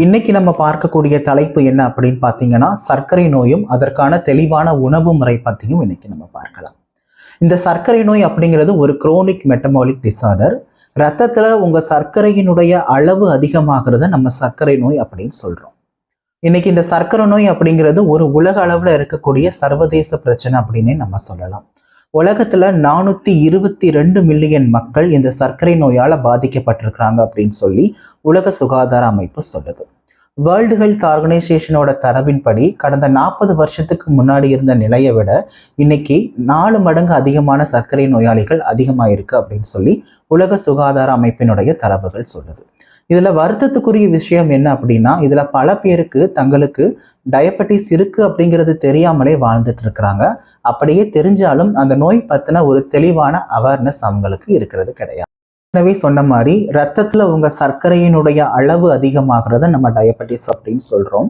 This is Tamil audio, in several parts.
இன்னைக்கு நம்ம பார்க்கக்கூடிய தலைப்பு என்ன அப்படின்னு பார்த்தீங்கன்னா சர்க்கரை நோயும் அதற்கான தெளிவான உணவு முறை பற்றியும் இன்னைக்கு நம்ம பார்க்கலாம். இந்த சர்க்கரை நோய் அப்படிங்கிறது ஒரு குரோனிக் மெட்டபாலிக் டிசார்டர் ரத்தத்தில் உங்கள் சர்க்கரையினுடைய அளவு அதிகமாகிறத நம்ம சர்க்கரை நோய் அப்படின்னு சொல்கிறோம் இன்னைக்கு இந்த சர்க்கரை நோய் அப்படிங்கிறது ஒரு உலக அளவில் இருக்கக்கூடிய சர்வதேச பிரச்சனை அப்படின்னே நம்ம சொல்லலாம். உலகத்துல நானூத்தி இருபத்தி ரெண்டு மில்லியன் மக்கள் இந்த சர்க்கரை நோயால பாதிக்கப்பட்டிருக்கிறாங்க அப்படின்னு சொல்லி உலக சுகாதார அமைப்பு சொல்லுது. வேர்ல்டு ஹெல்த் ஆர்கனைசேஷனோட தரவின்படி கடந்த நாற்பது வருஷத்துக்கு முன்னாடி இருந்த நிலையை விட இன்னைக்கு நாலு மடங்கு அதிகமான சர்க்கரை நோயாளிகள் அதிகமாயிருக்கு அப்படின்னு சொல்லி உலக சுகாதார அமைப்பினுடைய தரவுகள் சொல்லுது. இதில் வருத்தத்துக்குரிய விஷயம் என்ன அப்படின்னா இதில் பல பேருக்கு தங்களுக்கு டயபெட்டிஸ் இருக்குது அப்படிங்கிறது தெரியாமலே வாழ்ந்துட்டு இருக்கிறாங்க. அப்படியே தெரிஞ்சாலும் அந்த நோய் பற்றின ஒரு தெளிவான அவேர்னஸ் அவங்களுக்கு இருக்கிறது கிடையாது. ஏற்கனவே சொன்ன மாதிரி ரத்தத்தில் உங்கள் சர்க்கரையினுடைய அளவு அதிகமாகிறத நம்ம டயபெட்டிஸ் அப்படின்னு சொல்கிறோம்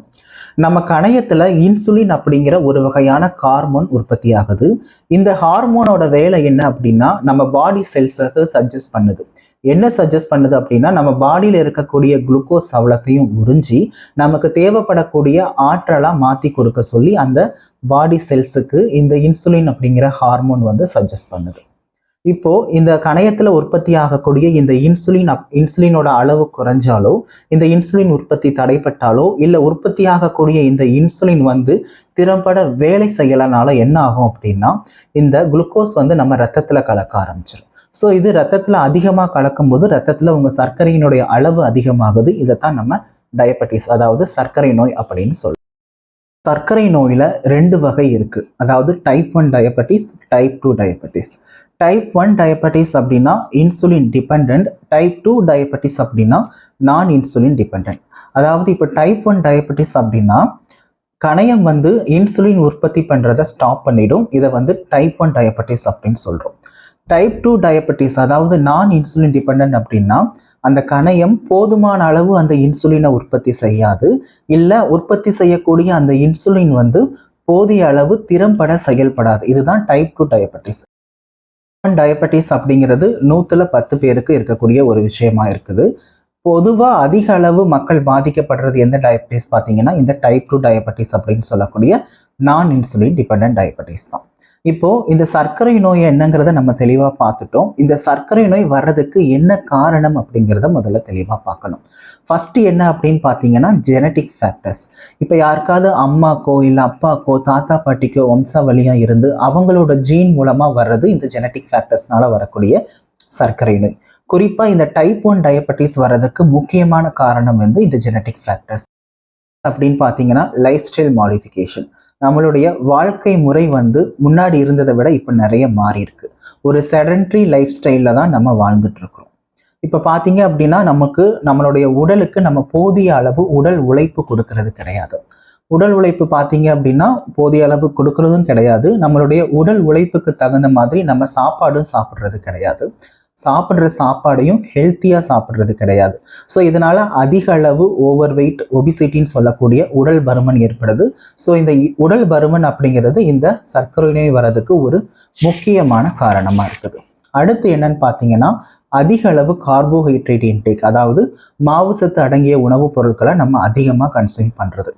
நம்ம கணையத்தில் இன்சுலின் அப்படிங்கிற ஒரு வகையான ஹார்மோன் உற்பத்தி ஆகுது இந்த ஹார்மோனோட வேலை என்ன அப்படின்னா நம்ம பாடி செல்ஸுக்கு சஜஸ்ட் பண்ணுது. என்ன சஜஸ்ட் பண்ணுது அப்படின்னா நம்ம பாடியில் இருக்கக்கூடிய குளுக்கோஸ் அவலத்தையும் உறிஞ்சி நமக்கு தேவைப்படக்கூடிய ஆற்றலாக மாற்றி கொடுக்க சொல்லி அந்த பாடி செல்ஸுக்கு இந்த இன்சுலின் அப்படிங்கிற ஹார்மோன் வந்து சஜஸ்ட் பண்ணுது. இப்போ இந்த கணையத்தில் உற்பத்தி ஆகக்கூடிய இந்த இன்சுலின் அப் இன்சுலினோட அளவு குறைஞ்சாலோ இந்த இன்சுலின் உற்பத்தி தடைப்பட்டாலோ இல்லை உற்பத்தி ஆகக்கூடிய இந்த இன்சுலின் வந்து திறம்பட வேலை செய்யலனால என்ன ஆகும் அப்படின்னா இந்த குளுக்கோஸ் வந்து நம்ம ரத்தத்தில் கலக்க ஆரம்பிச்சிடும் ஸோ இது ரத்தத்தில் அதிகமாக கலக்கும்போது ரத்தத்தில் உங்கள் சர்க்கரையினுடைய அளவு அதிகமாகுது. இதை தான் நம்ம டயபெட்டிஸ் அதாவது சர்க்கரை நோய் அப்படின்னு சொல்லுவோம் சர்க்கரை நோயில் ரெண்டு வகை இருக்குது அதாவது type one diabetes type two diabetes type one diabetes அப்படின்னா insulin depend type two diabetes அப்படின்னா நான் இன்சுலின் டிபெண்ட் அதாவது இப்போ டைப் ஒன் டயபெட்டிஸ் அப்படின்னா கணையம் வந்து இன்சுலின் உற்பத்தி பண்ணுறதை ஸ்டாப் பண்ணிடும். இதை வந்து டைப் ஒன் டயபெட்டிஸ் அப்படின்னு சொல்கிறோம் டைப் டூ டயபெட்டிஸ் அதாவது நான் இன்சுலின் டிபெண்ட் அப்படின்னா அந்த கணையம் போதுமான அளவு அந்த இன்சுலினை உற்பத்தி செய்யாது. இல்லை உற்பத்தி செய்யக்கூடிய அந்த இன்சுலின் வந்து போதிய அளவு திறம்பட செயல்படாது. இதுதான் டைப் டூ டயபெட்டிஸ் டயபெட்டிஸ் அப்படிங்கிறது நூற்றுல பத்து பேருக்கு இருக்கக்கூடிய ஒரு விஷயமா இருக்குது. பொதுவாக அதிக அளவு மக்கள் பாதிக்கப்படுறது எந்த டயபெட்டிஸ் பார்த்தீங்கன்னா இந்த டைப் டூ டயபெட்டிஸ் அப்படின்னு சொல்லக்கூடிய நான் இன்சுலின் டிபெண்ட் டயபெட்டிஸ் தான். இப்போ இந்த சர்க்கரை நோய் என்னங்கிறத நம்ம தெளிவாக பார்த்துட்டோம். இந்த சர்க்கரை நோய் வர்றதுக்கு என்ன காரணம் அப்படிங்கிறத முதல்ல தெளிவாக பார்க்கணும். ஃபர்ஸ்ட் என்ன அப்படின்னு பார்த்தீங்கன்னா ஜெனட்டிக் ஃபேக்டர்ஸ் இப்போ யாருக்காவது அம்மாக்கோ இல்லை அப்பாக்கோ தாத்தா பாட்டிக்கோ வம்சாவளியாக இருந்து அவங்களோட ஜீன் மூலமாக வர்றது இந்த ஜெனட்டிக் ஃபேக்டர்ஸ்னால வரக்கூடிய சர்க்கரை நோய். குறிப்பாக இந்த டைப் ஒன் டயபெட்டிஸ் வர்றதுக்கு முக்கியமான காரணம் வந்து இந்த ஜெனட்டிக் ஃபேக்டர்ஸ் அப்படின்னு பார்த்தீங்கன்னா லைஃப் ஸ்டைல் மாடிஃபிகேஷன் நம்மளுடைய வாழ்க்கை முறை வந்து முன்னாடி இருந்ததை விட இப்போ நிறைய மாறி இருக்கு ஒரு செடன்ட்ரி லைஃப் ஸ்டைலில் தான் நம்ம வாழ்ந்துட்டு இருக்கிறோம். இப்போ பார்த்தீங்க அப்படின்னா நமக்கு நம்மளுடைய உடலுக்கு நம்ம போதிய அளவு உடல் உழைப்பு கொடுக்கறது கிடையாது. உடல் உழைப்பு பார்த்தீங்க அப்படின்னா போதிய அளவு கொடுக்கறதும் கிடையாது. நம்மளுடைய உடல் உழைப்புக்கு தகுந்த மாதிரி நம்ம சாப்பாடும் சாப்பிட்றது கிடையாது. சாப்பிட்ற சாப்பாடையும் ஹெல்த்தியாக சாப்பிட்றது கிடையாது. ஸோ இதனால் அதிக அளவு ஓவர் வெயிட் ஒபிசிட்டின்னு சொல்லக்கூடிய உடல் பருமன் ஏற்படுது. ஸோ இந்த உடல் பருமன் அப்படிங்கிறது இந்த சர்க்கரை நோய் வர்றதுக்கு ஒரு முக்கியமான காரணமாக இருக்குது. அடுத்து என்னன்னு பார்த்தீங்கன்னா அதிக அளவு கார்போஹைட்ரேட் இன்டேக் அதாவது மாவு சத்து அடங்கிய உணவுப் பொருட்களை நம்ம அதிகமாக கன்சியூம் பண்ணுறது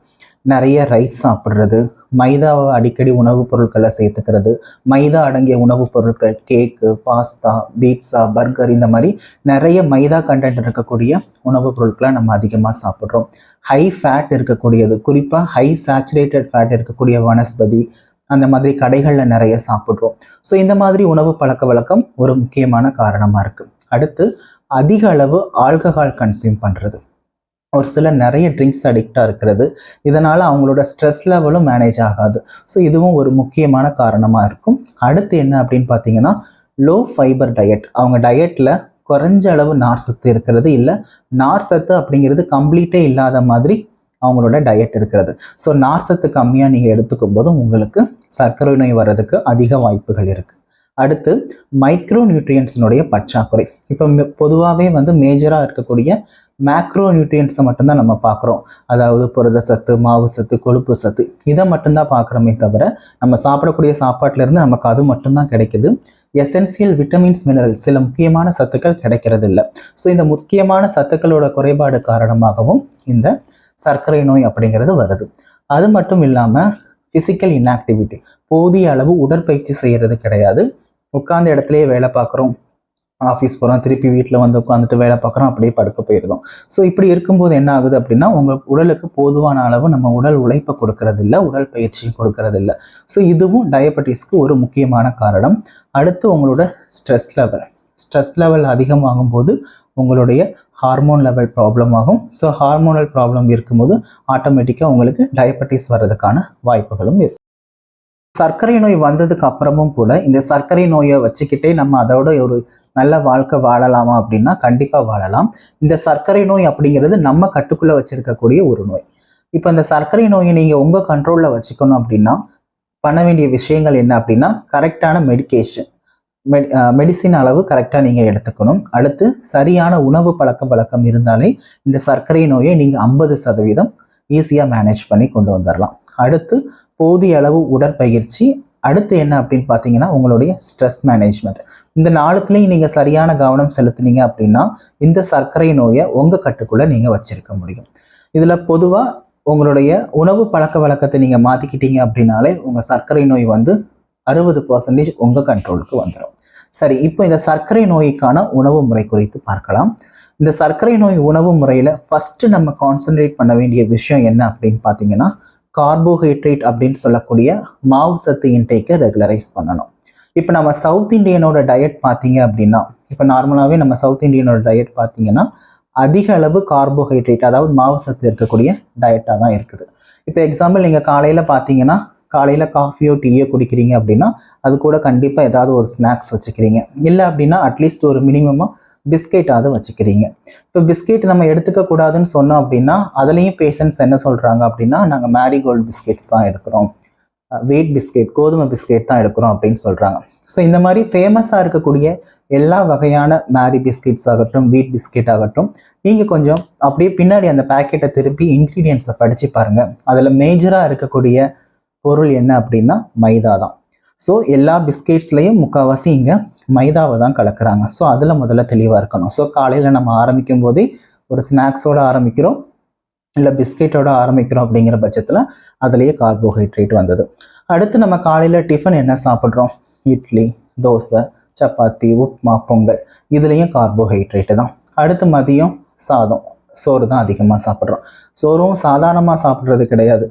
நிறைய ரைஸ் சாப்பிட்றது மைதாவை அடிக்கடி உணவுப் பொருட்களை சேர்த்துக்கிறது மைதா அடங்கிய உணவுப் பொருட்கள் கேக்கு பாஸ்தா பீட்சா பர்கர் இந்த மாதிரி நிறைய மைதா கண்டென்ட் இருக்கக்கூடிய உணவுப் பொருட்களை நம்ம அதிகமாக சாப்பிட்றோம். ஹை ஃபேட் இருக்கக்கூடியது குறிப்பாக ஹை சேச்சுரேட்டட் ஃபேட் இருக்கக்கூடிய வனஸ்பதி அந்த மாதிரி கடைகளில் நிறைய சாப்பிட்றோம். ஸோ இந்த மாதிரி உணவு பழக்க வழக்கம் ஒரு முக்கியமான காரணமாக இருக்குது அடுத்து அதிக அளவு ஆல்கஹால் கன்சியூம் பண்ணுறது ஒரு சில நிறைய ட்ரிங்க்ஸ் அடிக்டாக இருக்கிறது. இதனால் அவங்களோட ஸ்ட்ரெஸ் லெவலும் மேனேஜ் ஆகாது. ஸோ இதுவும் ஒரு முக்கியமான காரணமாக இருக்கும். அடுத்து என்ன அப்படின்னு பார்த்தீங்கன்னா லோ ஃபைபர் டயட் அவங்க டயட்டில் குறைஞ்ச அளவு நார் சத்து இருக்கிறது இல்லை. நார் சத்து அப்படிங்கிறது கம்ப்ளீட்டே இல்லாத மாதிரி அவங்களோட டயட் இருக்கிறது. ஸோ நார் சத்து கம்மியாக நீங்கள் எடுத்துக்கும் போது உங்களுக்கு சர்க்கரை நோய் வர்றதுக்கு அதிக வாய்ப்புகள் இருக்குது அடுத்து மைக்ரோ நியூட்ரியன்ஸினுடைய பற்றாக்குறை. இப்போ பொதுவாகவே வந்து மேஜராக இருக்கக்கூடிய மேக்ரோ நியூட்ரியன்ஸை மட்டும்தான் நம்ம பார்க்குறோம். அதாவது புரத சத்து மாவு சத்து கொழுப்பு சத்து இதை மட்டும்தான் பார்க்குறோமே தவிர நம்ம சாப்பிடக்கூடிய சாப்பாட்டிலேருந்து நமக்கு அது மட்டும்தான் கிடைக்குது. எசென்சியல் விட்டமின்ஸ் மினரல்ஸ் சில முக்கியமான சத்துக்கள் கிடைக்கிறது இல்லை ஸோ இந்த முக்கியமான சத்துக்களோட குறைபாடு காரணமாகவும் இந்த சர்க்கரை நோய் அப்படிங்கிறது வருது. அது மட்டும் இல்லாமல் ஃபிசிக்கல் இன்ஆக்டிவிட்டி போதிய அளவு உடற்பயிற்சி செய்கிறது கிடையாது. உட்கார்ந்த இடத்துலையே வேலை பார்க்குறோம். ஆஃபீஸ் போகிறோம் திருப்பி வீட்டில் வந்து உட்காந்துட்டு வேலை பார்க்குறோம் அப்படியே படுக்க போயிடுதோம் ஸோ இப்படி இருக்கும்போது என்ன ஆகுது அப்படின்னா உங்கள் உடலுக்கு போதுமான அளவு நம்ம உடல் உழைப்பை கொடுக்கறது இல்லை உடல் பயிற்சியும் கொடுக்கறது இல்லை ஸோ இதுவும் டயபெட்டிஸ்க்கு ஒரு முக்கியமான காரணம். அடுத்து உங்களோட ஸ்ட்ரெஸ் லெவல் ஸ்ட்ரெஸ் லெவல் அதிகமாகும் போது உங்களுடைய ஹார்மோன் லெவல் ப்ராப்ளம் ஆகும். ஸோ ஹார்மோனல் ப்ராப்ளம் இருக்கும்போது ஆட்டோமேட்டிக்காக உங்களுக்கு டயபெட்டிஸ் வர்றதுக்கான வாய்ப்புகளும் இருக்கும் சர்க்கரை நோய் வந்ததுக்கு அப்புறமும் கூட இந்த சர்க்கரை நோயை வச்சுக்கிட்டே நம்ம அதோட ஒரு நல்ல வாழ்க்கை வாழலாமா அப்படின்னா கண்டிப்பாக வாழலாம். இந்த சர்க்கரை நோய் அப்படிங்கிறது நம்ம கட்டுக்குள்ளே வச்சிருக்கக்கூடிய ஒரு நோய். இப்போ இந்த சர்க்கரை நோயை நீங்கள் உங்கள் கண்ட்ரோலில் வச்சுக்கணும் அப்படின்னா பண்ண வேண்டிய விஷயங்கள் என்ன அப்படின்னா கரெக்டான மெடிக்கேஷன் மெடி மெடிசின் அளவு கரெக்டாக நீங்கள் எடுத்துக்கணும். அடுத்து சரியான உணவு பழக்க வழக்கம் இருந்தாலே இந்த சர்க்கரை நோயை நீங்கள் ஐம்பது சதவீதம் ஈஸியாக மேனேஜ் பண்ணி கொண்டு வந்துடலாம் அடுத்து போதிய அளவு உடற்பயிற்சி. அடுத்து என்ன அப்படின்னு பார்த்தீங்கன்னா உங்களுடைய ஸ்ட்ரெஸ் மேனேஜ்மெண்ட் இந்த நாளுக்குலேயும் நீங்கள் சரியான கவனம் செலுத்துனீங்க அப்படின்னா இந்த சர்க்கரை நோயை உங்கள் கட்டுக்குள்ளே நீங்கள் வச்சிருக்க முடியும். இதில் பொதுவாக உங்களுடைய உணவு பழக்க வழக்கத்தை நீங்கள் மாற்றிக்கிட்டீங்க அப்படின்னாலே உங்கள் சர்க்கரை நோய் வந்து அறுபது பர்சன்டேஜ் உங்கள் கண்ட்ரோலுக்கு வந்துடும் சரி இப்போ இந்த சர்க்கரை நோய்க்கான உணவு முறை குறித்து பார்க்கலாம். இந்த சர்க்கரை நோய் உணவு முறையில் ஃபஸ்ட்டு நம்ம கான்சென்ட்ரேட் பண்ண வேண்டிய விஷயம் என்ன அப்படின்னு பார்த்தீங்கன்னா கார்போஹைட்ரேட் அப்படின்னு சொல்லக்கூடிய மாவு சத்து இன்டேக்கை ரெகுலரைஸ் பண்ணணும். இப்போ நம்ம சவுத் இண்டியனோட டயட் பார்த்தீங்க அப்படின்னா இப்போ நார்மலாகவே நம்ம சவுத் இந்தியனோட டயட் பார்த்தீங்கன்னா அதிக அளவு கார்போஹைட்ரேட் அதாவது மாவு சத்து இருக்கக்கூடிய டயட்டாக தான் இருக்குது. இப்போ எக்ஸாம்பிள் நீங்கள் காலையில் பார்த்தீங்கன்னா காலையில் காஃபியோ டீயோ குடிக்கிறீங்க அப்படின்னா அது கூட கண்டிப்பாக ஏதாவது ஒரு ஸ்நாக்ஸ் வச்சுக்கிறீங்க. இல்லை அப்படின்னா அட்லீஸ்ட் ஒரு மினிமமாக பிஸ்கெட்டாவது வச்சுக்கிறீங்க. இப்போ பிஸ்கெட் நம்ம எடுத்துக்க கூடாதுன்னு சொன்னோம் அப்படின்னா அதுலேயும் பேஷண்ட்ஸ் என்ன சொல்கிறாங்க அப்படின்னா நாங்கள் மேரிகோல்டு பிஸ்கெட்ஸ் தான் எடுக்கிறோம். வெயிட் பிஸ்கெட் கோதுமை பிஸ்கெட் தான் எடுக்கிறோம் அப்படின்னு சொல்கிறாங்க ஸோ இந்த மாதிரி ஃபேமஸாக இருக்கக்கூடிய எல்லா வகையான மேரி பிஸ்கெட்ஸ் ஆகட்டும் வீட் பிஸ்கெட் ஆகட்டும் நீங்கள் கொஞ்சம் அப்படியே பின்னாடி அந்த பேக்கெட்டை திருப்பி இன்க்ரீடியன்ஸை படித்து பாருங்கள் அதில் மேஜராக இருக்கக்கூடிய பொருள் என்ன அப்படின்னா மைதா தான். ஸோ எல்லா பிஸ்கெட்ஸ்லேயும் முக்கால்வாசி இங்கே மைதாவை தான் கலக்கிறாங்க. ஸோ அதில் முதல்ல தெளிவாக இருக்கணும். ஸோ காலையில் நம்ம ஆரம்பிக்கும் போதே ஒரு ஸ்நாக்ஸோட ஆரம்பிக்கிறோம். இல்லை பிஸ்கெட்டோட ஆரம்பிக்கிறோம் அப்படிங்கிற பட்சத்தில் அதுலேயே கார்போஹைட்ரேட் வந்தது. அடுத்து நம்ம காலையில் டிஃபன் என்ன சாப்பிட்றோம்? இட்லி தோசை சப்பாத்தி உப்மா பொங்கல். இதுலேயும் கார்போஹைட்ரேட்டு தான். அடுத்து மதியம் சாதம். சோறு தான் அதிகமாக சாப்பிட்றோம். சோறும் சாதாரணமாக சாப்பிட்றது கிடையாது.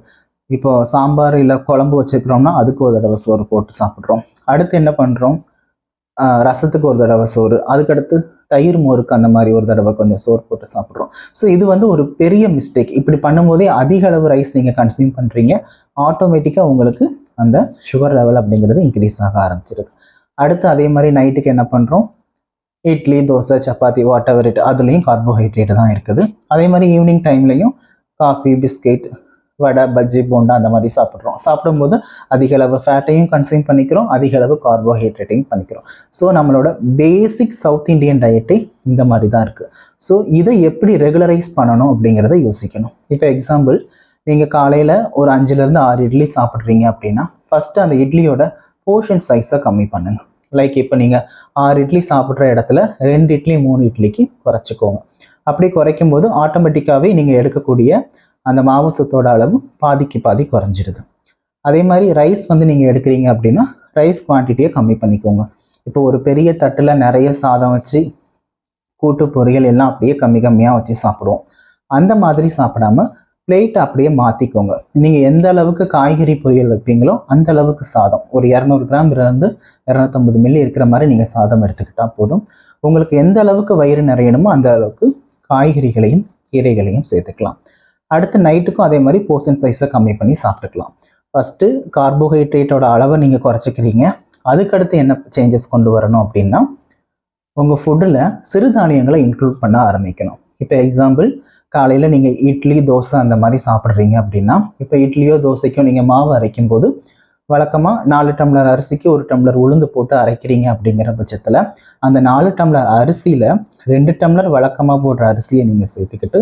இப்போ சாம்பார் இல்லை குழம்பு வச்சுக்கிறோம்னா அதுக்கு ஒரு தடவை சோறு போட்டு சாப்பிட்றோம். அடுத்து என்ன பண்ணுறோம் ரசத்துக்கு ஒரு தடவை சோறு. அதுக்கடுத்து தயிர் மோருக்கு அந்த மாதிரி ஒரு தடவை கொஞ்சம் சோறு போட்டு சாப்பிட்றோம். ஸோ இது வந்து ஒரு பெரிய மிஸ்டேக் இப்படி பண்ணும்போதே அதிக அளவு ரைஸ் நீங்கள் கன்சியூம் பண்ணுறீங்க ஆட்டோமேட்டிக்காக உங்களுக்கு அந்த சுகர் லெவல் அப்படிங்கிறது இன்க்ரீஸ் ஆக ஆரம்பிச்சிருது. அடுத்து அதே மாதிரி நைட்டுக்கு என்ன பண்ணுறோம் idli dosa chapati whatever it அதுலேயும் கார்போஹைட்ரேட் தான் இருக்குது. அதே மாதிரி ஈவினிங் டைம்லையும் காஃபி பிஸ்கெட் வடை பஜ்ஜி போண்டா அந்த மாதிரி சாப்பிட்றோம். சாப்பிடும்போது அதிக அளவு ஃபேட்டையும் கன்சியூம் பண்ணிக்கிறோம் அதிக அளவு கார்போஹைட்ரேட்டையும் பண்ணிக்கிறோம். ஸோ நம்மளோட பேசிக் சவுத் இந்தியன் டயட்டே இந்த மாதிரி தான் இருக்குது ஸோ இதை எப்படி ரெகுலரைஸ் பண்ணணும் அப்படிங்கிறத யோசிக்கணும். இப்போ எக்ஸாம்பிள் நீங்கள் காலையில் ஒரு அஞ்சுலேருந்து ஆறு இட்லி சாப்பிட்றீங்க அப்படின்னா ஃபஸ்ட்டு அந்த இட்லியோட போர்ஷன் சைஸை கம்மி பண்ணுங்கள் லைக் இப்போ நீங்கள் ஆறு இட்லி சாப்பிட்ற இடத்துல ரெண்டு இட்லி மூணு இட்லிக்கு குறைச்சிக்கோங்க. அப்படி குறைக்கும் போது ஆட்டோமேட்டிக்காகவே நீங்கள் எடுக்கக்கூடிய அந்த மாவு சத்தோட அளவு பாதிக்கு பாதி குறைஞ்சிடுது. அதே மாதிரி ரைஸ் வந்து நீங்கள் எடுக்கிறீங்க அப்படின்னா ரைஸ் குவான்டிட்டியை கம்மி பண்ணிக்கோங்க. இப்போ ஒரு பெரிய தட்டில் நிறைய சாதம் வச்சு கூட்டு பொரியல் எல்லாம் அப்படியே கம்மி கம்மியாக வச்சு சாப்பிடுவோம். அந்த மாதிரி சாப்பிடாம பிளேட் அப்படியே மாற்றிக்கோங்க நீங்கள் எந்த அளவுக்கு காய்கறி பொரியல் வைப்பீங்களோ அந்த அளவுக்கு சாதம். ஒரு இரநூறு கிராம் இருந்து இரநூத்தம்பது மில்லி இருக்கிற மாதிரி நீங்கள் சாதம் எடுத்துக்கிட்டால் போதும். உங்களுக்கு எந்த அளவுக்கு வயிறு நிறையணுமோ அந்த அளவுக்கு காய்கறிகளையும் கீரைகளையும் சேர்த்துக்கலாம். அடுத்து நைட்டுக்கும் அதே மாதிரி போர்ஷன் சைஸை கம்மி பண்ணி சாப்பிட்டுக்கலாம். ஃபஸ்ட்டு கார்போஹைட்ரேட்டோட அளவை நீங்கள் குறைச்சிக்கிறீங்க. அதுக்கடுத்து என்ன சேஞ்சஸ் கொண்டு வரணும் அப்படின்னா உங்கள் ஃபுட்டில் சிறுதானியங்களை இன்க்ளூட் பண்ண ஆரம்பிக்கணும். இப்போ எக்ஸாம்பிள் காலையில் நீங்கள் இட்லி தோசை அந்த மாதிரி சாப்பிட்றீங்க அப்படின்னா இப்போ இட்லியோ தோசைக்கோ நீங்கள் மாவு அரைக்கும் போது வழக்கமாக நாலு டம்ளர் அரிசிக்கு ஒரு டம்ளர் உளுந்து போட்டு அரைக்கிறீங்க அப்படிங்கிற பட்சத்தில் அந்த நாலு டம்ளர் அரிசியில் ரெண்டு டம்ளர் வழக்கமாக போடுற அரிசியை நீங்கள் சேர்த்துக்கிட்டு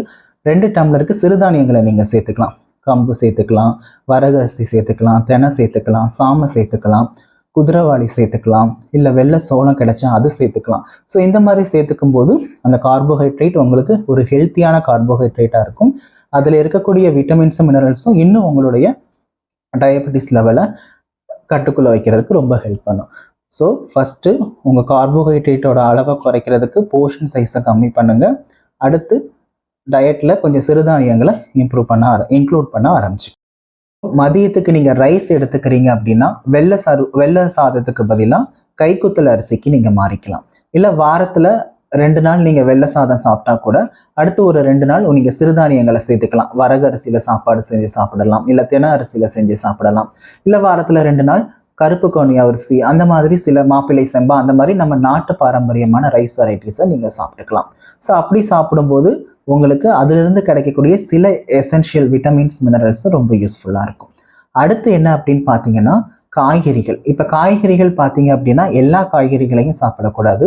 ரெண்டு டம்ளருக்கு சிறுதானியங்களை நீங்கள் சேர்த்துக்கலாம். கம்பு சேர்த்துக்கலாம் வரகரிசி சேர்த்துக்கலாம் தெனை சேர்த்துக்கலாம் சாமை சேர்த்துக்கலாம் குதிரைவாளி சேர்த்துக்கலாம் இல்லை வெள்ளை சோளம் கிடைச்சா அது சேர்த்துக்கலாம். ஸோ இந்த மாதிரி சேர்த்துக்கும் போது அந்த கார்போஹைட்ரேட் உங்களுக்கு ஒரு ஹெல்த்தியான கார்போஹைட்ரேட்டாக இருக்கும். அதில் இருக்கக்கூடிய விட்டமின்ஸும் மினரல்ஸும் இன்னும் உங்களுடைய டயபெட்டிஸ் லெவலை கட்டுக்குள்ளே வைக்கிறதுக்கு ரொம்ப ஹெல்ப் பண்ணும். ஸோ ஃபஸ்ட்டு உங்கள் கார்போஹைட்ரேட்டோட அளவை குறைக்கிறதுக்கு போர்ஷன் சைஸை கம்மி பண்ணுங்கள் அடுத்து டயட்டில் கொஞ்சம் சிறுதானியங்களை இம்ப்ரூவ் பண்ண ஆர இன்க்ளூட் பண்ண ஆரம்பிச்சு. மதியத்துக்கு நீங்கள் ரைஸ் எடுத்துக்கிறீங்க அப்படின்னா வெள்ளை சரு வெள்ளை சாதத்துக்கு பதிலாக கைக்குத்தல் அரிசிக்கு நீங்கள் மாறிக்கலாம். இல்லை வாரத்தில் ரெண்டு நாள் நீங்கள் வெள்ளை சாதம் சாப்பிட்டா கூட அடுத்து ஒரு ரெண்டு நாள் நீங்கள் சிறுதானியங்களை சேர்த்துக்கலாம். வரகு அரிசியில் சாப்பாடு செஞ்சு சாப்பிடலாம். இல்லை தின அரிசியில் செஞ்சு சாப்பிடலாம். இல்லை வாரத்தில் ரெண்டு நாள் கருப்பு கோணி அரிசி அந்த மாதிரி சில மாப்பிள்ளை செம்பா அந்த மாதிரி நம்ம நாட்டு பாரம்பரியமான ரைஸ் வெரைட்டிஸை நீங்கள் சாப்பிட்டுக்கலாம். ஸோ அப்படி சாப்பிடும்போது உங்களுக்கு அதிலிருந்து கிடைக்கக்கூடிய சில எசென்ஷியல் விட்டமின்ஸ் மினரல்ஸ் ரொம்ப யூஸ்ஃபுல்லாக இருக்கும். அடுத்து என்ன அப்படின்னு பார்த்தீங்கன்னா காய்கறிகள். இப்போ காய்கறிகள் பார்த்தீங்க அப்படின்னா எல்லா காய்கறிகளையும் சாப்பிடக்கூடாது.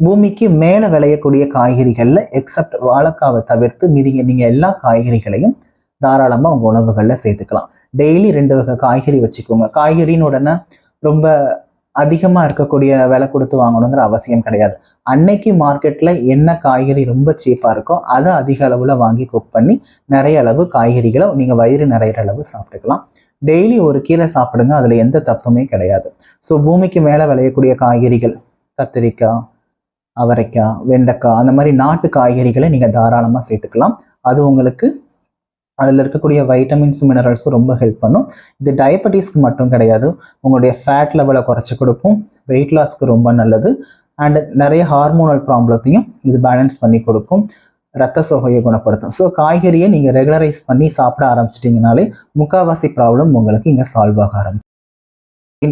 பூமிக்கு மேலே விளையக்கூடிய காய்கறிகளில் எக்ஸப்ட் வாழைக்காவை தவிர்த்து மீதி நீங்கள் எல்லா காய்கறிகளையும் தாராளமாக உங்கள் உணவுகளில் சேர்த்துக்கலாம். டெய்லி ரெண்டு வகை காய்கறி வச்சுக்கோங்க. காய்கறின்னு உடனே ரொம்ப அதிகமாக இருக்கக்கூடிய விலை கொடுத்து வாங்கணுங்கிற அவசியம் கிடையாது. அன்னைக்கு மார்க்கெட்டில் என்ன காய்கறி ரொம்ப சீப்பாக இருக்கோ அதை அதிக அளவில் வாங்கி குக் பண்ணி நிறைய அளவு காய்கறிகளை நீங்கள் வயிறு நிறையிற அளவு சாப்பிட்டுக்கலாம். டெய்லி ஒரு கீரை சாப்பிடுங்க அதில் எந்த தப்புமே கிடையாது. ஸோ பூமிக்கு மேலே விளையக்கூடிய காய்கறிகள் கத்திரிக்காய் அவரைக்காய் வெண்டைக்காய் அந்த மாதிரி நாட்டு காய்கறிகளை நீங்கள் தாராளமாக சேர்த்துக்கலாம். அது உங்களுக்கு அதில் இருக்கக்கூடிய வைட்டமின்ஸ் மினரல்ஸும் ரொம்ப ஹெல்ப் பண்ணும். இது டயபெட்டிஸ்க்கு மட்டும் கிடையாது. உங்களுடைய ஃபேட் லெவலை குறைச்சி கொடுக்கும். வெயிட் லாஸ்க்கு ரொம்ப நல்லது. அண்ட் நிறைய ஹார்மோனல் ப்ராப்ளத்தையும் இது பேலன்ஸ் பண்ணி கொடுக்கும். ரத்த சோகையை குணப்படுத்தும். ஸோ காய்கறியை நீங்கள் ரெகுலரைஸ் பண்ணி சாப்பிட ஆரம்பிச்சிட்டிங்கனாலே முக்கால்வாசி ப்ராப்ளம் உங்களுக்கு இங்கே சால்வ் ஆக ஆரம்பிக்கும்.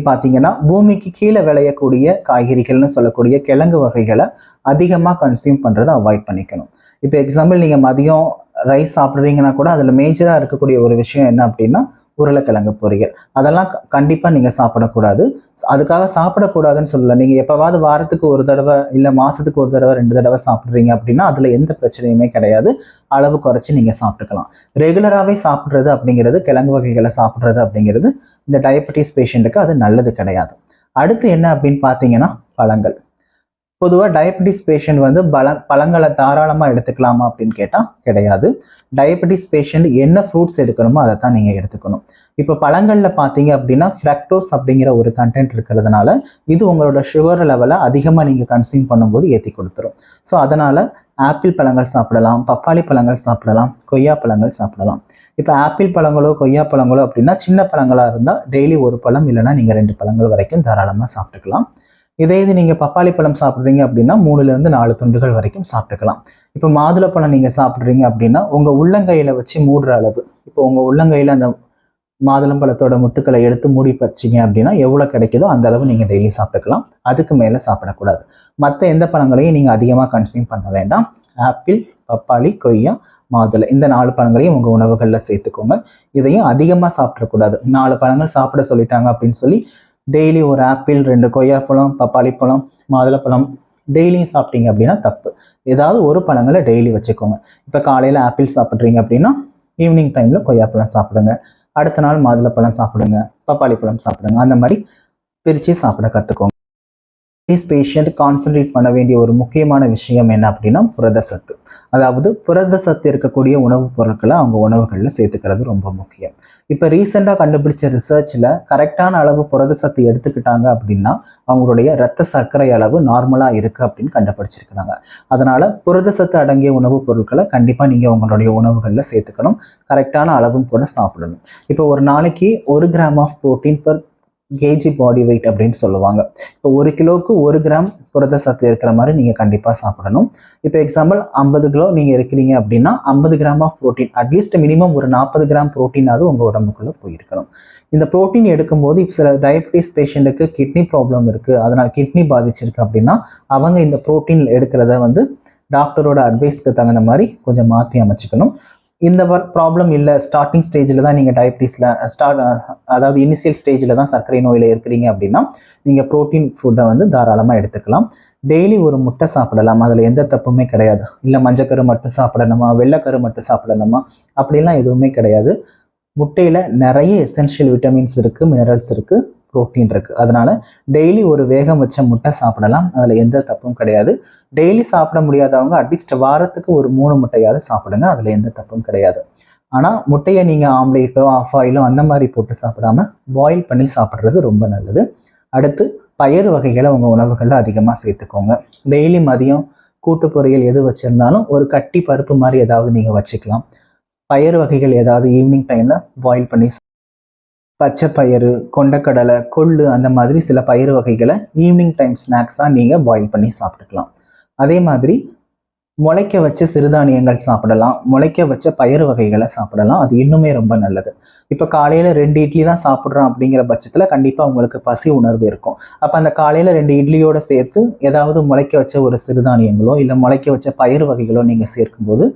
பார்த்தீங்கன்னா பூமிக்கு கீழே விளையக்கூடிய காய்கறிகள்னு சொல்லக்கூடிய கிழங்கு வகைகளை அதிகமாக கன்சியூம் பண்ணுறதை அவாய்ட் பண்ணிக்கணும். இப்போ எக்ஸாம்பிள் நீங்கள் மதியம் ரைஸ் சாப்பிட்றீங்கன்னா கூட அதில் மேஜராக இருக்கக்கூடிய ஒரு விஷயம் என்ன அப்படின்னா உருளைக்கிழங்கு பொரியல். அதெல்லாம் கண்டிப்பாக நீங்கள் சாப்பிடக்கூடாது. அதுக்காக சாப்பிடக்கூடாதுன்னு சொல்லலை. நீங்கள் எப்போவாவது வாரத்துக்கு ஒரு தடவை இல்லை மாதத்துக்கு ஒரு தடவை ரெண்டு தடவை சாப்பிட்றீங்க அப்படின்னா அதில் எந்த பிரச்சனையுமே கிடையாது. அளவு குறைச்சி நீங்கள் சாப்பிட்டுக்கலாம். ரெகுலராகவே சாப்பிட்றது அப்படிங்கிறது கிழங்கு வகைகளை சாப்பிட்றது அப்படிங்கிறது இந்த டயபெட்டிஸ் பேஷண்ட்டுக்கு அது நல்லது கிடையாது. அடுத்து என்ன அப்படின்னு பார்த்தீங்கன்னா பழங்கள். பொதுவாக டயபெட்டிஸ் பேஷண்ட் வந்து பல பழங்களை தாராளமாக எடுத்துக்கலாமா அப்படின்னு கேட்டால் கிடையாது. டயபெட்டிஸ் பேஷண்ட் என்ன ஃப்ரூட்ஸ் எடுக்கணுமோ அதை தான் நீங்கள் எடுத்துக்கணும். இப்போ பழங்களில் பார்த்தீங்க அப்படின்னா ஃப்ரக்டோஸ் அப்படிங்கிற ஒரு கண்டென்ட் இருக்கிறதுனால இது உங்களோட சுகர் லெவலை அதிகமாக நீங்கள் கன்சியூம் பண்ணும்போது ஏற்றி கொடுத்துரும். ஸோ அதனால் ஆப்பிள் பழங்கள் சாப்பிடலாம் பப்பாளி பழங்கள் சாப்பிடலாம் கொய்யா பழங்கள் சாப்பிடலாம். இப்போ ஆப்பிள் பழங்களோ கொய்யா பழங்களோ அப்படின்னா சின்ன பழங்களாக இருந்தால் டெய்லி ஒரு பழம் இல்லைன்னா நீங்கள் ரெண்டு பழங்கள் வரைக்கும் தாராளமாக சாப்பிட்டுக்கலாம். இதே இது நீங்கள் பப்பாளி பழம் சாப்பிட்றீங்க அப்படின்னா மூணுலேருந்து நாலு துண்டுகள் வரைக்கும் சாப்பிட்டுக்கலாம். இப்போ மாதுளப்பழம் நீங்கள் சாப்பிட்றீங்க அப்படின்னா உங்கள் உள்ளங்கையில் வச்சு மூடுற அளவு இப்போ உங்கள் உள்ளங்கையில் அந்த மாதுளம்பழத்தோட முத்துக்களை எடுத்து மூடி வச்சிங்க அப்படின்னா எவ்வளோ கிடைக்குதோ அந்த அளவு நீங்கள் டெய்லி சாப்பிட்டுக்கலாம். அதுக்கு மேலே சாப்பிடக்கூடாது. மற்ற எந்த பழங்களையும் நீங்கள் அதிகமாக கன்சியூம் பண்ண வேண்டாம். ஆப்பிள் பப்பாளி கொய்யா மாதுளை இந்த நாலு பழங்களையும் உங்கள் உணவுகளில் சேர்த்துக்கோங்க. இதையும் அதிகமாக சாப்பிடக்கூடாது. நாலு பழங்கள் சாப்பிட சொல்லிட்டாங்க அப்படின்னு சொல்லி டெய்லி ஒரு ஆப்பிள் ரெண்டு கொய்யாப்பழம் பப்பாளி பழம் மாதுளப்பழம் டெய்லியும் சாப்பிட்டீங்க அப்படின்னா தப்பு. ஏதாவது ஒரு பழங்களை டெய்லி வச்சுக்கோங்க. இப்போ காலையில் ஆப்பிள் சாப்பிட்றீங்க அப்படின்னா ஈவினிங் டைமில் கொய்யாப்பழம் சாப்பிடுங்க. அடுத்த நாள் மாதுளப்பழம் சாப்பிடுங்க பப்பாளி பழம் சாப்பிடுங்க. அந்த மாதிரி பிரித்து சாப்பிட கற்றுக்கோங்க டயபெட்டிஸ் பேஷண்ட் கான்சன்ட்ரேட் பண்ண வேண்டிய ஒரு முக்கியமான விஷயம் என்ன அப்படின்னா புரத சத்து. அதாவது புரத சத்து இருக்கக்கூடிய உணவுப் பொருட்களை அவங்க உணவுகளில் சேர்த்துக்கிறது ரொம்ப முக்கியம். இப்போ ரீசெண்டாக கண்டுபிடிச்ச ரிசர்ச்சில் கரெக்டான அளவு புரத சத்து எடுத்துக்கிட்டாங்க அப்படின்னா அவங்களுடைய ரத்த சர்க்கரை அளவு நார்மலாக இருக்குது அப்படின்னு கண்டுபிடிச்சிருக்கிறாங்க. அதனால் புரத சத்து அடங்கிய உணவுப் பொருட்களை கண்டிப்பாக நீங்கள் உங்களுடைய உணவுகளில் சேர்த்துக்கணும். கரெக்டான அளவும் கூட சாப்பிடணும். இப்போ ஒரு நாளைக்கு ஒரு gram of protein per KG body weight அப்படின்னு சொல்லுவாங்க. இப்போ ஒரு கிலோவுக்கு ஒரு கிராம் புரத சத்து இருக்கிற மாதிரி நீங்கள் கண்டிப்பாக சாப்பிடணும். இப்போ எக்ஸாம்பிள் ஐம்பது கிலோ நீங்கள் இருக்கிறீங்க அப்படின்னா ஐம்பது gram of protein at least minimum ஒரு நாற்பது கிராம் ப்ரோட்டீனாவது உங்கள் உடம்புக்குள்ளே போயிருக்கணும். இந்த ப்ரோட்டீன் எடுக்கும்போது இப்போ சில டயபெட்டிஸ் பேஷண்ட்டுக்கு கிட்னி ப்ராப்ளம் இருக்குது அதனால் கிட்னி பாதிச்சிருக்கு அப்படின்னா அவங்க இந்த ப்ரோட்டீன் எடுக்கிறத வந்து டாக்டரோட அட்வைஸ்க்கு தகுந்த மாதிரி கொஞ்சம் மாற்றி அமைச்சுக்கணும். இந்த ப்ராப்ளம் இல்லை. ஸ்டார்டிங் ஸ்டேஜில் தான் நீங்கள் டயபிட்டிஸில் ஸ்டார்ட் அதாவது இனிஷியல் ஸ்டேஜில் தான் சர்க்கரை நோயில் இருக்கிறீங்க அப்படின்னா நீங்கள் ப்ரோட்டீன் ஃபுட்டை வந்து தாராளமாக எடுத்துக்கலாம். டெய்லி ஒரு முட்டை சாப்பிடலாம். அதில் எந்த தப்புமே கிடையாது. இல்லை மஞ்சக்கரு மட்டும் சாப்பிடணுமா? வெள்ளைக்கரு மட்டும் சாப்பிடணுமா? அப்படிலாம் எதுவுமே கிடையாது. முட்டையில் நிறைய எசென்ஷியல் விட்டமின்ஸ் இருக்குது மினரல்ஸ் இருக்குது ப்ரோட்டீன் இருக்குது அதனால் டெய்லி ஒரு வேகம் வச்ச முட்டை சாப்பிடலாம். அதில் எந்த தப்பும் கிடையாது. டெய்லி சாப்பிட முடியாதவங்க அட்லீஸ்ட் வாரத்துக்கு ஒரு மூணு முட்டையாவது சாப்பிடுங்க. அதில் எந்த தப்பும் கிடையாது. ஆனால் முட்டையை நீங்கள் ஆம்லேட்டோ ஆஃப் ஆயிலோ அந்த மாதிரி போட்டு சாப்பிடாம பாயில் பண்ணி சாப்பிட்றது ரொம்ப நல்லது. அடுத்து பயறு வகைகளை உங்கள் உணவுகளில் அதிகமாக சேர்த்துக்கோங்க. டெய்லி மதியம் கூட்டு பொரியல் எது வச்சுருந்தாலும் ஒரு கட்டி பருப்பு மாதிரி ஏதாவது நீங்கள் வச்சுக்கலாம். பயிர் வகைகள் ஏதாவது ஈவினிங் டைமில் பாயில் பண்ணி பச்சை பயிறு கொண்டக்கடலை கொள்ளு அந்த மாதிரி சில பயிறு வகைகளை ஈவினிங் டைம் ஸ்நாக்ஸாக நீங்கள் பாயில் பண்ணி சாப்பிட்டுக்கலாம். அதே மாதிரி முளைக்க வச்ச சிறுதானியங்கள் சாப்பிடலாம். முளைக்க வச்ச பயிறு வகைகளை சாப்பிடலாம். அது இன்னுமே ரொம்ப நல்லது. இப்போ காலையில் ரெண்டு இட்லி தான் சாப்பிட்றோம் அப்படிங்கிற பட்சத்தில் கண்டிப்பாக உங்களுக்கு பசி உணர்வு இருக்கும். அப்போ அந்த காலையில் ரெண்டு இட்லியோட சேர்த்து ஏதாவது முளைக்க வச்ச ஒரு சிறுதானியங்களோ இல்லை முளைக்க வச்ச பயிறு வகைகளோ நீங்கள் சேர்க்கும்போது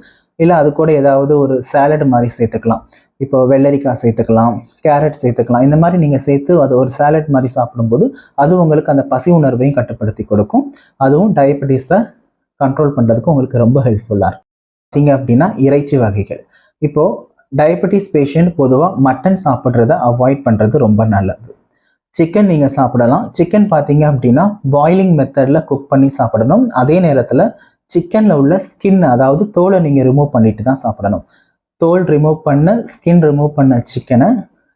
இல்லை அது கூட ஏதாவது ஒரு சேலட் மாதிரி சேர்த்துக்கலாம். இப்போ வெள்ளரிக்காய் சேர்த்துக்கலாம் கேரட் சேர்த்துக்கலாம். இந்த மாதிரி நீங்கள் சேர்த்து அது ஒரு சேலட் மாதிரி சாப்பிடும்போது அது உங்களுக்கு அந்த பசி உணர்வையும் கட்டுப்படுத்தி கொடுக்கும். அதுவும் டயபெட்டிஸை கண்ட்ரோல் பண்ணுறதுக்கு உங்களுக்கு ரொம்ப ஹெல்ப்ஃபுல்லாக இருக்கும். பார்த்தீங்க அப்படின்னா இறைச்சி வகைகள். இப்போது டயபெட்டிஸ் பேஷண்ட் பொதுவாக மட்டன் சாப்பிட்றத அவாய்ட் பண்ணுறது ரொம்ப நல்லது. சிக்கன் நீங்கள் சாப்பிடலாம். சிக்கன் பார்த்தீங்க அப்படின்னா பாயிலிங் மெத்தடில் குக் பண்ணி சாப்பிடணும். அதே நேரத்தில் சிக்கனில் உள்ள ஸ்கின் அதாவது தோலை நீங்கள் ரிமூவ் பண்ணிட்டு தான் சாப்பிடணும். தோல் ரிமூவ் பண்ண ஸ்கின் ரிமூவ் பண்ண சிக்கனை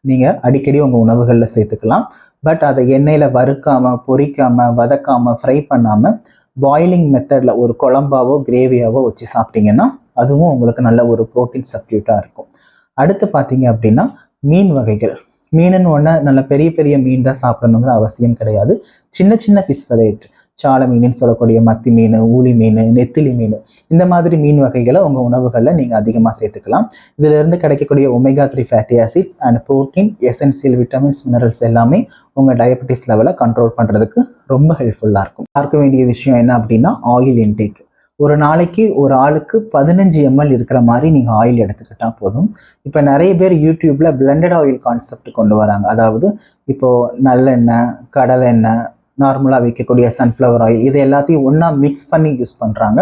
நீங்கள் அடிக்கடி உங்கள் உணவுகளில் சேர்த்துக்கலாம். பட் அதை எண்ணெயில் வறுக்காமல் பொரிக்காமல் வதக்காமல் ஃப்ரை பண்ணாமல் பாயிலிங் மெத்தடில் ஒரு குழம்பாவோ கிரேவியாவோ வச்சு சாப்பிட்டீங்கன்னா அதுவும் உங்களுக்கு நல்ல ஒரு ப்ரோட்டீன் சப்டியூட்டாக இருக்கும். அடுத்து பார்த்தீங்க அப்படின்னா மீன் வகைகள். மீனுன்னு ஒன்று நல்ல பெரிய பெரிய மீன் தான் சாப்பிடணுங்கிற அவசியம் கிடையாது. சின்ன சின்ன ஃபிஷ் வெரைட்டி சாலை மீன் சொல்லக்கூடிய மத்தி மீன் ஊளி மீன் நெத்திலி மீன் இந்த மாதிரி மீன் வகைகளை உங்கள் உணவுகளில் நீங்கள் அதிகமாக சேர்த்துக்கலாம். இதிலிருந்து கிடைக்கக்கூடிய omega three fatty acids and protein essential vitamins minerals எல்லாமே உங்கள் டயபெட்டிஸ் லெவலை கண்ட்ரோல் பண்ணுறதுக்கு ரொம்ப ஹெல்ப்ஃபுல்லாக இருக்கும். பார்க்க வேண்டிய விஷயம் என்ன அப்படின்னா ஆயில் இன்டேக் ஒரு நாளைக்கு ஒரு ஆளுக்கு பதினஞ்சு எம்எல் இருக்கிற மாதிரி நீங்கள் ஆயில் எடுத்துக்கிட்டால் போதும். இப்போ நிறைய பேர் யூடியூப்பில் பிளண்டட் ஆயில் கான்செப்ட் கொண்டு வராங்க. அதாவது இப்போது நல்லெண்ணெய் கடலெண்ணெய் நார்மலாக வைக்கக்கூடிய சன்ஃப்ளவர் ஆயில் இது எல்லாத்தையும் ஒன்றா மிக்ஸ் பண்ணி யூஸ் பண்ணுறாங்க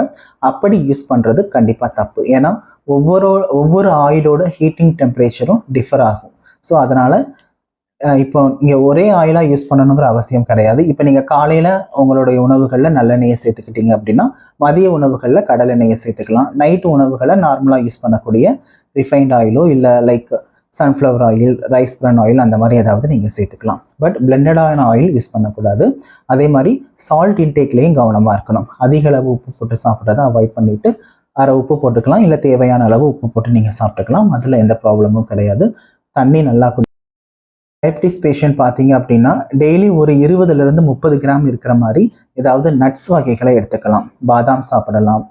அப்படி யூஸ் பண்ணுறது கண்டிப்பாக தப்பு. ஏன்னா ஒவ்வொரு ஒவ்வொரு ஆயிலோட ஹீட்டிங் டெம்பரேச்சரும் டிஃபர் ஆகும். ஸோ அதனால் இப்போ நீங்கள் ஒரே ஆயிலாக யூஸ் பண்ணணுங்கிற அவசியம் கிடையாது. இப்போ நீங்கள் காலையில் உங்களுடைய உணவுகளில் நல்லெண்ணெயை சேர்த்துக்கிட்டீங்க அப்படின்னா மதிய உணவுகளில் கடலெண்ணெயை சேர்த்துக்கலாம். நைட்டு உணவுகளை நார்மலாக யூஸ் பண்ணக்கூடிய ரிஃபைன்ட் ஆயிலோ இல்லை like sunflower oil rice bran oil அந்த மாதிரி ஏதாவது நீங்கள் சேர்த்துக்கலாம். பட் பிளெண்டடான ஆயில் யூஸ் பண்ணக்கூடாது. அதே மாதிரி சால்ட் இன்டேக்லேயும் கவனமாக இருக்கணும். அதிக அளவு உப்பு போட்டு சாப்பிட்றத அவாய்ட் பண்ணிவிட்டு அரை உப்பு போட்டுக்கலாம். இல்லை தேவையான அளவு உப்பு போட்டு நீங்கள் சாப்பிட்டுக்கலாம். அதில் எந்த ப்ராப்ளமும் கிடையாது. தண்ணி நல்லா குடி டயபிட்டிஸ் பேஷண்ட் பார்த்தீங்க அப்படின்னா டெய்லி ஒரு இருபதுலேருந்து முப்பது கிராம் இருக்கிற மாதிரி ஏதாவது நட்ஸ் வகைகளை எடுத்துக்கலாம். பாதாம் சாப்பிடலாம்.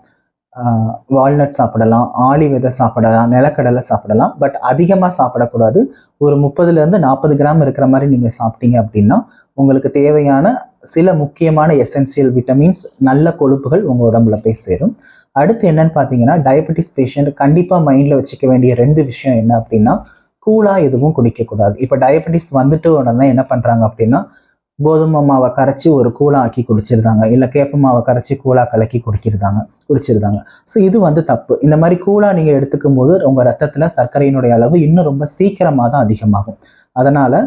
வால்நட் சாப்பிடலாம் ஆளி விதை சாப்பிடலாம் நிலக்கடலை சாப்பிடலாம். பட் அதிகமாக சாப்பிடக்கூடாது. ஒரு முப்பதுலேருந்து நாற்பது கிராம் இருக்கிற மாதிரி நீங்கள் சாப்பிட்டீங்க அப்படின்னா உங்களுக்கு தேவையான சில முக்கியமான எசென்சியல் விட்டமின்ஸ் நல்ல கொழுப்புகள் உங்கள் உடம்புல போய் சேரும். அடுத்து என்னன்னு பார்த்தீங்கன்னா டயபெட்டிஸ் பேஷண்ட் கண்டிப்பாக மைண்டில் வச்சுக்க வேண்டிய ரெண்டு விஷயம் என்ன அப்படின்னா கூலாக எதுவும் குடிக்கக்கூடாது. இப்போ டயபெட்டிஸ் வந்துட்டு உடனே என்ன பண்ணுறாங்க அப்படின்னா கோதுமை மாவை கரைச்சி ஒரு கூழா ஆக்கி குடிச்சிருந்தாங்க. இல்லை கேப்ப மாவை கரைச்சி கூழா கலக்கி குடிக்கிறதாங்க குடிச்சிருந்தாங்க. ஸோ இது வந்து தப்பு. இந்த மாதிரி கூழாக நீங்கள் எடுத்துக்கும் போது உங்கள் ரத்தத்தில் சர்க்கரையினுடைய அளவு இன்னும் ரொம்ப சீக்கிரமாக தான் அதிகமாகும். அதனால்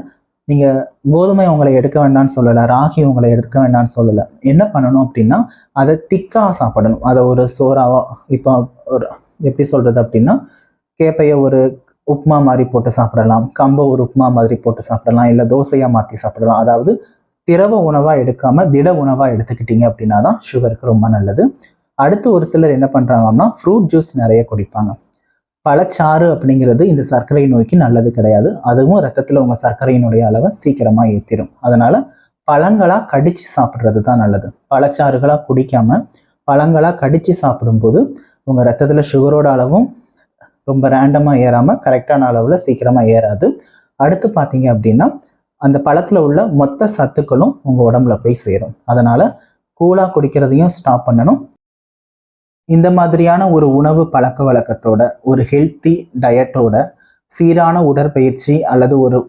நீங்கள் கோதுமை உங்களை எடுக்க வேண்டாம்னு சொல்லலை ராகி உங்களை எடுக்க வேண்டாம்னு சொல்லலை. என்ன பண்ணணும் அப்படின்னா அதை திக்காக சாப்பிடணும். அதை ஒரு சோறாவோ இப்போ ஒரு எப்படி சொல்கிறது அப்படின்னா கேப்பையை ஒரு உப்புமா மாதிரி போட்டு சாப்பிடலாம். கம்பை ஒரு உப்புமா மாதிரி போட்டு சாப்பிடலாம். இல்லை தோசையாக மாற்றி சாப்பிடலாம். அதாவது திரவ உணவாக எடுக்காமல் திட உணவாக எடுத்துக்கிட்டீங்க அப்படின்னா தான் சுகருக்கு ரொம்ப நல்லது. அடுத்து ஒரு சிலர் என்ன பண்ணுறாங்கன்னா ஃப்ரூட் ஜூஸ் நிறைய குடிப்பாங்க. பழச்சாறு அப்படிங்கிறது இந்த சர்க்கரை நோய்க்கு நல்லது கிடையாது. அதுவும் ரத்தத்தில் உங்கள் சர்க்கரையினுடைய அளவை சீக்கிரமாக ஏற்றிடும் அதனால் பழங்களாக கடித்து சாப்பிட்றது தான் நல்லது. பழச்சாறுகளாக குடிக்காமல் பழங்களாக கடித்து சாப்பிடும்போது உங்கள் ரத்தத்தில் சுகரோட அளவும் ரொம்ப ரேண்டமாக ஏறாமல் கரெக்டான அளவில் சீக்கிரமாக ஏறாது. அடுத்து பார்த்தீங்க அப்படின்னா அந்த பழத்தில் உள்ள மொத்த சத்துக்களும் உங்கள் உடம்புல போய் சேரும். அதனால் கூலாக குடிக்கிறதையும் ஸ்டாப் பண்ணணும். இந்த மாதிரியான ஒரு உணவு பழக்க வழக்கத்தோட ஒரு ஹெல்த்தி டயட்டோட சீரான உடற்பயிற்சி அல்லது ஒரு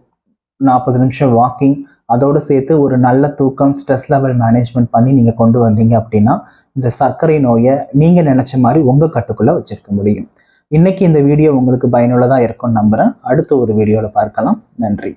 நாற்பது நிமிஷம் வாக்கிங் அதோடு சேர்த்து ஒரு நல்ல தூக்கம் ஸ்ட்ரெஸ் லெவல் மேனேஜ்மெண்ட் பண்ணி நீங்கள் கொண்டு வந்தீங்க அப்படின்னா இந்த சர்க்கரை நோயை நீங்கள் நினச்ச மாதிரி உங்கள் கட்டுக்குள்ளே வச்சிருக்க முடியும். இன்னைக்கு இந்த வீடியோ உங்களுக்கு பயனுள்ளதாக இருக்கும்னு நம்புகிறேன் அடுத்த ஒரு வீடியோவில் பார்க்கலாம். நன்றி.